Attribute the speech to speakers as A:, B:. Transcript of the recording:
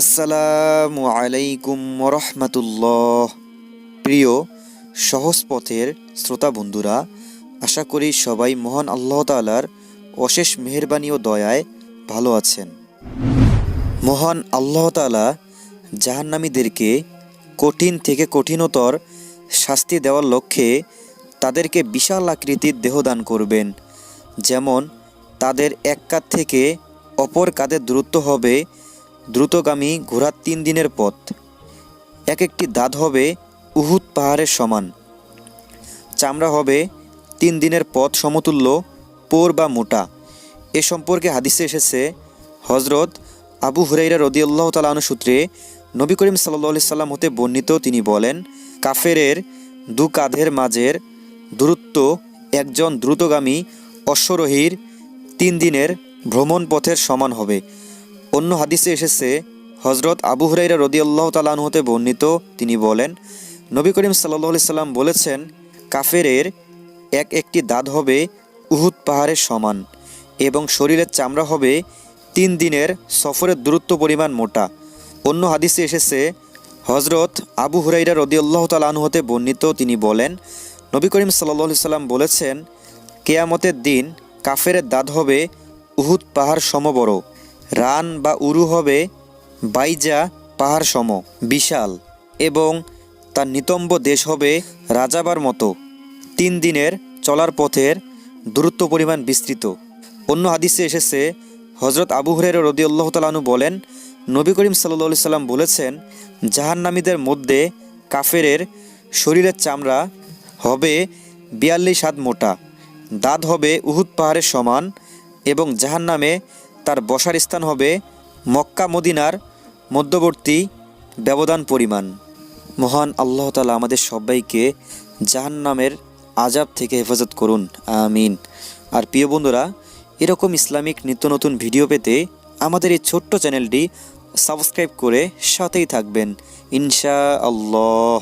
A: আসসালামু আলাইকুম রহমতুল্লাহ প্রিয় সহজ পথের শ্রোতা বন্ধুরা, আশা করি সবাই মহান আল্লাহ তালার অশেষ মেহরবানি ও দয়ায় ভালো আছেন। মহান আল্লাহ তালা জাহান্নামীদেরকে কঠিন থেকে কঠিনতর শাস্তি দেওয়ার লক্ষ্যে তাদেরকে বিশাল আকৃতির দেহদান করবেন। যেমন তাদের এক কাঁধ থেকে অপর কাঁধের দূরত্ব হবে দ্রুতগামী ঘোড়ার তিন দিনের পথ। এক একটি দাঁত হবে উহুদ পাহাড়ের সমান। চামড়া হবে তিন দিনের পথ সমতুল্য, পোর বা মোটা। এ সম্পর্কে হাদিসে এসেছে হজরত আবু হুরাইরা রদিউল্লাহ তালানু সূত্রে নবী করিম সাল্লি সাল্লাম হতে বর্ণিত তিনি বলেন, কাফেরের দু কাঁধের মাঝের দূরত্ব একজন দ্রুতগামী অশ্বরোহীর তিন দিনের ভ্রমণ পথের সমান হবে। অন্য হাদিসে এসেছে হজরত আবু হুরাইরা রদিয়াল্লাহ তালাহু হতে বর্ণিত, তিনি বলেন, নবী করিম সাল্লি সাল্লাম বলেছেন, কাফেরের এক একটি দাঁত হবে উহুদ পাহাড়ের সমান এবং শরীরের চামড়া হবে তিন দিনের সফরের দূরত্ব পরিমাণ মোটা। অন্য হাদিসে এসেছে হজরত আবু হুরাইরা রদিয়াল্লাহ তালাহু হতে বর্ণিত, তিনি বলেন, নবী করিম সাল্লি সাল্লাম বলেছেন, কেয়ামতের দিন কাফেরের দাঁত হবে উহুদ পাহাড় সমবড়। রান বা উরু হবে বাইজা পাহাড় সম বিশাল, এবং তার নিতম্ব দেশ হবে রাজাবার মতো। তিন দিনের চলার পথের দূরত্ব পরিমাণ বিস্তৃত। অন্য হাদিসে এসেছে হজরত আবু হুরের রদিউল্লাহ তালানু বলেন, নবী করিম সাল্লি সাল্লাম বলেছেন, জাহান্নামীদের মধ্যে কাফেরের শরীরের চামড়া হবে বিয়াল্লিশ হাত মোটা, দাঁত হবে উহুদ পাহাড়ের সমান, এবং জাহান্নামে তার বসার স্থান হবে মক্কা মদিনার মধ্যবর্তী ব্যবধান পরিমাণ। মহান আল্লাহ তালা আমাদের সবাইকে জাহান্নামের আজাব থেকে হেফাজত করুন, আমিন। আর প্রিয় বন্ধুরা, এরকম ইসলামিক নিত্য নতুন ভিডিও পেতে আমাদের এই ছোট্ট চ্যানেলটি সাবস্ক্রাইব করে সাথেই থাকবেন। ইনশা আল্লাহ